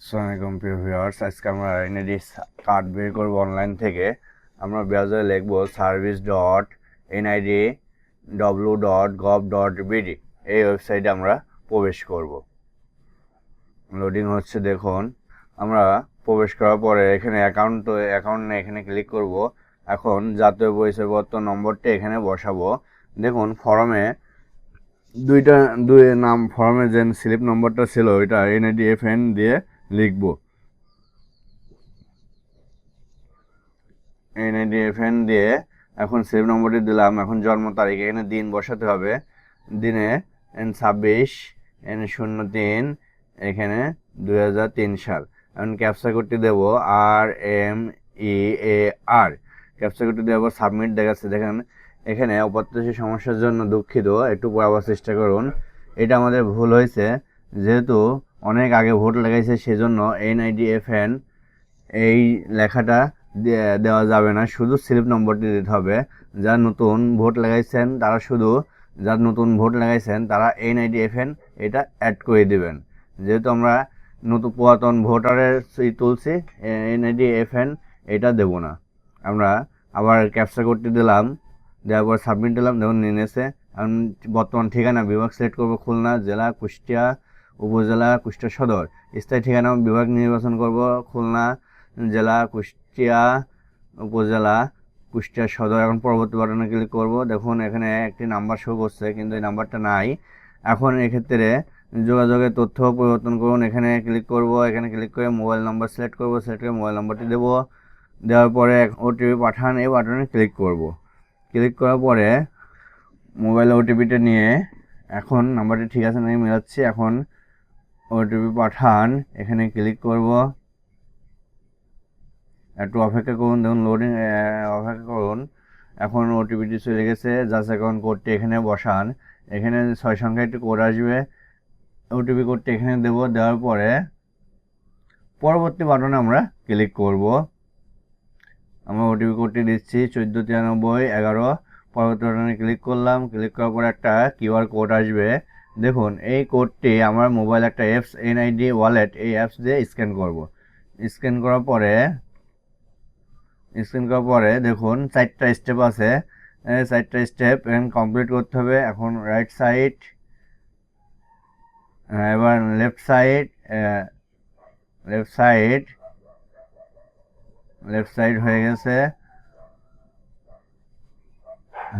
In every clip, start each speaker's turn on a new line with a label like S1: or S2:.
S1: আসসালামাইকুম প্রিয় ভিউয়ার্স আজকে আমরা এনএডি কার্ড বের করব অনলাইন থেকে। আমরা ব্রাউজারে লিখব service dot NID W dot gov dot BD এই ওয়েবসাইটে আমরা প্রবেশ করব। লোডিং হচ্ছে, দেখুন। আমরা প্রবেশ করার পরে এখানে অ্যাকাউন্ট অ্যাকাউন্ট এখানে ক্লিক করব। এখন জাতীয় পরিচয়পত্র নম্বরটা এখানে বসাবো। দেখুন ফর্মে দুইটা, দুই নাম ফর্মে যে স্লিপ নম্বরটা ছিল, ওইটা এনআইডি এফএন দিয়ে লিখব। এনআইডি এফএন দিয়ে এখন স্লিপ নম্বরটি দিলাম। এখন জন্ম তারিখ, এখানে দিন বসাতে হবে। দিনে এন ছাব্বিশ, এন শূন্য তিন, এখানে দুই হাজার তিন সাল। এখন ক্যাপসা কোডটি দেবো আর এম ই এ আর ক্যাপসা কোডটি দেবো সাবমিট দেখাচ্ছে। দেখেন, এখানে অপ্রত্যাশী সমস্যার জন্য দুঃখিত। একটু পড়াবার চেষ্টা করুন। এটা আমাদের ভুল হয়েছে। যেহেতু অনেক আগে ভোট লাগাইছে, সেজন্য এনআইডি এফএন এই লেখাটা দেওয়া যাবে না। শুধু স্লিপ নম্বরটি দিতে হবে। যারা নতুন ভোট লাগাইছেন, তারা শুধু যারা নতুন ভোট লাগাইছেন, তারা এনআইডি এফএন এটা অ্যাড করে দিবেন। যেহেতু আমরা নতুন পুরাতন ভোটারের তুলছি এনআইডি এফএন এটা দেবো না। আমরা আবার ক্যাপচার কোডটি দিলাম, দেওয়ার পর সাবমিট দিলাম, দেখুন নিয়ে এখন বর্তমান ঠিকানা, বিভাগ সিলেক্ট করব খুলনা, জেলা, কুষ্টিয়া উপজেলা কুষ্টিয়া সদর। স্থায়ী ঠিকানা বিভাগ নির্বাচন করব, খুলনা জেলা কুষ্টিয়া উপজেলা কুষ্টিয়া সদর। এখন পরবর্তী বাটনে ক্লিক করব। দেখুন, এখানে একটি নাম্বার শো করছে, কিন্তু এই নাম্বারটা নাই। এখন এক্ষেত্রে যোগাযোগের তথ্য পরিবর্তন করুন। এখানে ক্লিক করব, এখানে ক্লিক করে মোবাইল নাম্বার সিলেক্ট করব সিলেক্ট করে মোবাইল নাম্বারটি দেবো। দেওয়ার পরে ওটিপি পাঠান, এই বাটনে ক্লিক করব। ক্লিক করার পরে মোবাইল ওটিপিটা নিয়ে এখন নাম্বারটি ঠিক আছে নাকি মেলাচ্ছি? এখন ওটিপি পাঠান, এখানে ক্লিক করব। একটু অপেক্ষা করুন, দেখুন লোডিং অপেক্ষা করুন। এখন ওটিপিটি চলে গেছে জাস্ট অ্যাকাউন্ট কোডটি এখানে বসান। এখানে ছয় সংখ্যা একটি কোড আসবে। ওটিপি কোডটি এখানে দেব, দেওয়ার পরে পরবর্তী বাটনে আমরা ক্লিক করব। আমরা ওটিপি কোডটি দিচ্ছি, চোদ্দ, তিরানব্বই, এগারো। পরবর্তী বাটনে ক্লিক করলাম ক্লিক করার পর একটা কিউআর কোড আসবে। দেখুন, এই কোডটি আমার মোবাইল একটা অ্যাপস এনআইডি ওয়ালেট এই অ্যাপস দিয়ে স্ক্যান করব। স্ক্যান করার পরে স্ক্যান করার পরে দেখুন, চারটা স্টেপ আছে। চারটা স্টেপ এখন কমপ্লিট করতে হবে। এখন রাইট সাইড এবার left side left side left side হয়ে গেছে।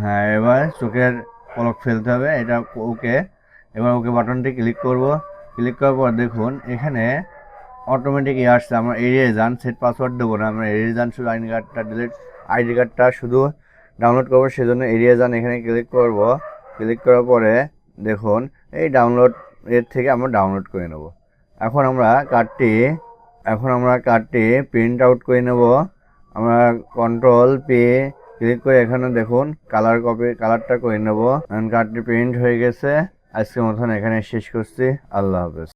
S1: হ্যাঁ এবার চোখের পলক ফেলতে হবে। এটা ওকে এবার ওকে বাটনটি ক্লিক করব। ক্লিক করার পর দেখুন, এখানে অটোমেটিক ইয়ে আসছে। আমরা এড়িয়ে যান সেট পাসওয়ার্ড দেবো না। আমরা এড়িয়ে যান, শুধু আইডি কার্ডটা ডিলিট আইডি কার্ডটা শুধু ডাউনলোড করব, সেজন্য এড়িয়ে যান, এখানে ক্লিক করব। ক্লিক করার পরে দেখুন, এই ডাউনলোড এর থেকে আমরা ডাউনলোড করে নেব। এখন আমরা কার্ডটি এখন আমরা কার্ডটি প্রিন্ট আউট করে নেব। আমরা কন্ট্রোল পে ক্লিক করে এখানে দেখুন কালার কপি কালারটা করে নেব। কার্ডটি প্রিন্ট হয়ে গেছে। আজকের মতন এখানে শেষ করছি। আল্লাহ হাফেজ।